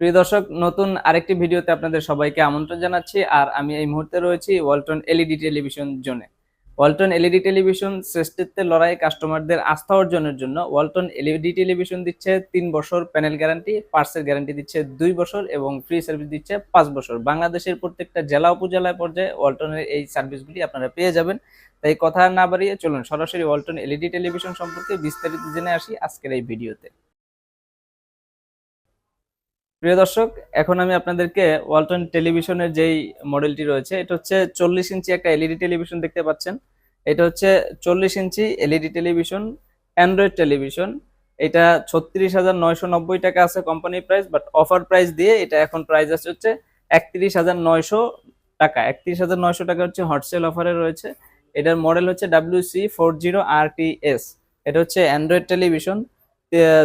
প্রিয় দর্শক, নতুন আরেকটি ভিডিওতে আপনাদের সবাইকে আমন্ত্রণ জানাচ্ছি। আর আমি এই মুহূর্তে রয়েছি ওয়ালটন এলইডি টেলিভিশন জোনে। ওয়ালটন এলইডি টেলিভিশন শ্রেষ্ঠত্বের লড়াই কাস্টমারদের আস্থা অর্জনের জন্য ওয়ালটন এলইডি টেলিভিশন দিচ্ছে তিন বছর প্যানেল গ্যারান্টি পার্সের গ্যারান্টি দিচ্ছে দুই বছর এবং ফ্রি সার্ভিস দিচ্ছে পাঁচ বছর। বাংলাদেশের প্রত্যেকটা জেলা উপজেলায় পর্যায়ে ওয়ালটনের এই সার্ভিসগুলি আপনারা পেয়ে যাবেন। তাই কথা না বাড়িয়ে চলুন সরাসরি ওয়ালটন এলইডি টেলিভিশন সম্পর্কে বিস্তারিত জেনে আসি আজকের এই ভিডিওতে। প্রিয় দর্শক, এখন আমি আপনাদেরকে ওয়ালটন টেলিভিশনের যেই মডেলটি রয়েছে, এটা হচ্ছে চল্লিশ ইঞ্চি একটা এলইডি টেলিভিশন দেখতে পাচ্ছেন। এটা হচ্ছে চল্লিশ inch LED television, Android television. এটা ছত্রিশ হাজার নয়শো নব্বই টাকা আছে company price but offer price দিয়ে এটা এখন প্রাইস আছে হচ্ছে একত্রিশ হাজার নয়শো টাকা। একত্রিশ হাজার নয়শো টাকা হচ্ছে হটসেল অফারে রয়েছে। এটার মডেল হচ্ছে W C four zero R T S এটা হচ্ছে অ্যান্ড্রয়েড টেলিভিশন।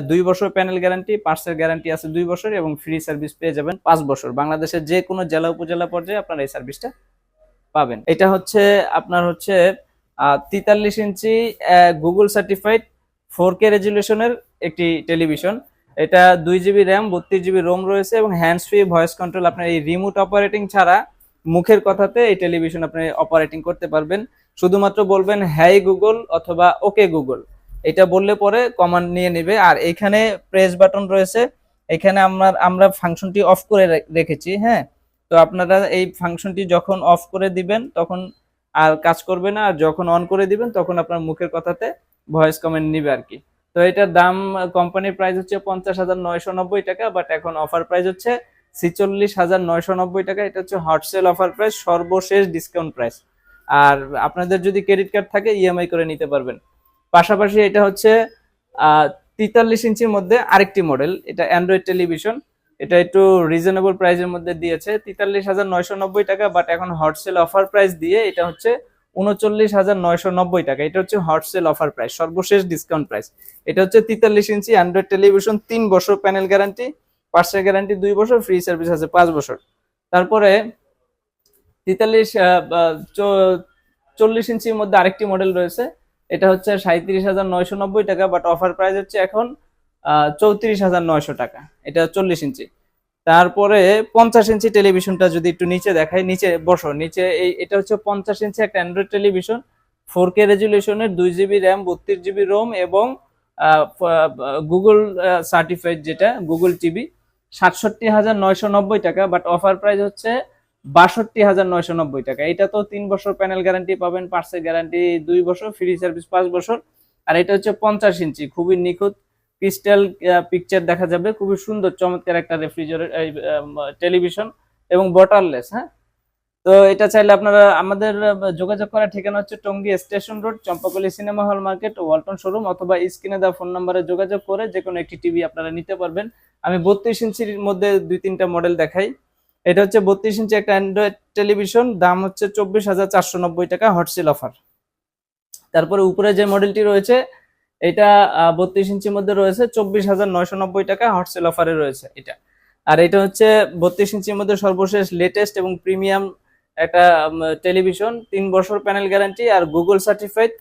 দুই বছর প্যানেল গ্যারান্টি পার্সের গ্যারান্টি আছে দুই বছর এবং ফ্রি সার্ভিস পেয়ে যাবেন পাঁচ বছর। বাংলাদেশের যে কোনো জেলা, উপজেলা পর্যায়ে আপনারা এই সার্ভিসটা পাবেন। এটা হচ্ছে, আপনার হচ্ছে তেতাল্লিশ inch Google certified four K রেজুলেশনের একটি টেলিভিশন এটা দুই জিবি র্যাম বত্রিশ জিবি রোম রয়েছে এবং হ্যান্ডস ফ্রি ভয়েস কন্ট্রোল আপনার এই রিমোট অপারেটিং ছাড়া মুখের কথাতে এই টেলিভিশন আপনি অপারেটিং করতে পারবেন। শুধুমাত্র বলবেন হ্যাই গুগল অথবা, ওকে গুগল এটা বললে পরে কমান্ড নিয়ে নেবে। আর এখানে প্রেস বাটন রয়েছে। এখানে আমরা আমরা ফাংশনটি অফ করে রেখেছি হ্যাঁ? তো আপনারা এই ফাংশনটি যখন অফ করে দিবেন, তখন আর কাজ করবে না। আর যখন অন করে দিবেন, তখন আপনার মুখের কথাতে ভয়েস কমেন্ট নিবে আর কি। তো এটার দাম কোম্পানির প্রাইস হচ্ছে পঞ্চাশ হাজার নয়শো নব্বই টাকা বাট এখন অফার প্রাইস হচ্ছে ছিচল্লিশ হাজার নয়শো নব্বই টাকা। এটা হচ্ছে হটসেল অফার প্রাইস সর্বশেষ ডিসকাউন্ট প্রাইস আর আপনাদের যদি ক্রেডিট কার্ড থাকে ইএমআই করে নিতে পারবেন। পাশাপাশি এটা হচ্ছে তেতাল্লিশ ইঞ্চির মধ্যে আরেকটি মডেল, এটা অ্যান্ড্রয়েড টেলিভিশন এটা একটু রিজনেবল প্রাইসের মধ্যে দিয়েছে, তেতাল্লিশ হাজার নয়শো নব্বই টাকা বাট এখন হটসেল অফার প্রাইস দিয়ে এটা হচ্ছে উনচল্লিশ হাজার নয়শো নব্বই টাকা। এটা হচ্ছে হটসেল অফার প্রাইস সর্বশেষ ডিসকাউন্ট প্রাইস এটা হচ্ছে তেতাল্লিশ ইঞ্চি অ্যান্ড্রয়েড টেলিভিশন তিন বছর প্যানেল গ্যারান্টি পার্সেল গ্যারান্টি দুই বছর ফ্রি সার্ভিস আছে পাঁচ বছর। তারপরে তেতাল্লিশ চল্লিশ ইঞ্চির মধ্যে আরেকটি মডেল রয়েছে এটা হচ্ছে সাঁত্রিশ হাজার নয়শো নব্বই টাকা বাট অফার প্রাইস হচ্ছে এখন চৌত্রিশ হাজার নয়শো টাকা। এটা চল্লিশ ইঞ্চি। তারপরে পঞ্চাশ ইঞ্চি টেলিভিশনটা যদি একটু নিচে দেখাই, নিচে বসো, নিচে এই, এটা হচ্ছে পঞ্চাশ ইঞ্চি একটা অ্যান্ড্রয়েড টেলিভিশন। ফোর কে রেজুলেশনের দুই জিবি র্যাম, বত্রিশ জিবি রোম এবং গুগল সার্টিফাইড যেটা, গুগল টিভি, সাতষট্টি হাজার নয়শো নব্বই টাকা বাট অফার প্রাইস হচ্ছে বাষট্টি হাজার নয়শো নব্বই টাকা। এটা তো তিন বছর প্যানেল গ্যারান্টি পাবেন পার্সেল গ্যারান্টি দুই বছর ফ্রি সার্ভিস পাঁচ বছর। আর এটা হচ্ছে পঞ্চাশ ইঞ্চি, খুবই নিখুঁত ক্রিস্টাল পিকচার দেখা যাবে, খুবই সুন্দর, চমৎকার একটা রেফ্রিজারেট টেলিভিশন এবং বটারলেস হ্যাঁ? তো এটা চাইলে আপনারা, আমাদের যোগাযোগ করার ঠিকানা হচ্ছে Tongi station road Champakali cinema hall market, Walton showroom অথবা স্ক্রিনে দেওয়া ফোন নাম্বারে যোগাযোগ করে যে কোনো একটি টিভি আপনারা নিতে পারবেন। আমি বত্রিশ ইঞ্চির মধ্যে দুই তিনটা মডেল দেখাই। এটা হচ্ছে বত্রিশ ইঞ্চি একটা অ্যান্ড্রয়েড টেলিভিশন, দাম হচ্ছে চব্বিশ হাজার চারশো নব্বই টাকা হটসেল অফার তারপরে উপরে যে মডেলটি রয়েছে, এটা বত্রিশ ইঞ্চির মধ্যে রয়েছে, চব্বিশ হাজার নয়শো নব্বই টাকা হটসেল অফারে রয়েছে এটা। আর এটা হচ্ছে বত্রিশ ইঞ্চির মধ্যে সর্বশেষ লেটেস্ট এবং প্রিমিয়াম একটা টেলিভিশন, তিন বছর প্যানেল গ্যারান্টি আর গুগল সার্টিফাইড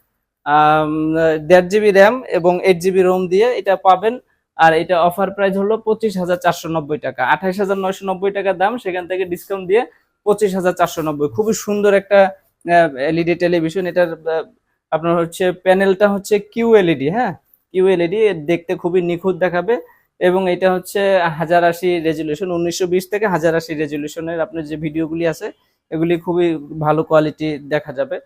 দেড় জিবি র্যাম এবং এইট জিবি রোম দিয়ে এটা পাবেন। আর এটা অফার প্রাইস হলো পঁচিশ হাজার চারশো নব্বই টাকা। আঠাইশ হাজার নয়শো নব্বই টাকা দাম, সেখান থেকে ডিসকাউন্ট দিয়ে পঁচিশ হাজার চারশো নব্বই। খুবই সুন্দর একটা এলইডি টেলিভিশন এটার আপনার হচ্ছে প্যানেলটা হচ্ছে কিউ এলইডি হ্যাঁ? কিউ এলইডি দেখতে খুবই নিখুঁত দেখাবে। এবং এটা হচ্ছে হাজার আশি রেজুলেশন উনিশশো বিশ থেকে হাজার আশি রেজুলেশনের আপনার যে ভিডিওগুলি আছে, এগুলি খুবই ভালো কোয়ালিটি দেখা যাবে।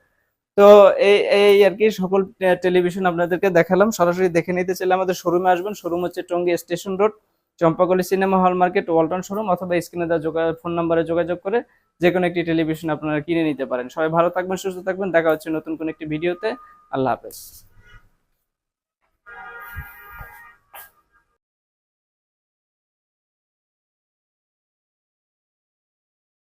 তো এই এই আর কি সকল টেলিভিশন আপনাদেরকে দেখালাম। সরাসরি দেখে নিতে চাইলে আমাদের শোরুমে আসবেন। শোরুম হচ্ছে Tongi station road Champakali cinema hall market Walton showroom অথবা স্ক্রিনে দেওয়া ফোন নাম্বারে যোগাযোগ করে যে কোনো একটি টেলিভিশন আপনারা কিনে নিতে পারেন। সবাই ভালো থাকবেন, সুস্থ থাকবেন। দেখা হচ্ছে নতুন কোনো একটি ভিডিওতে আল্লাহ হাফেজ।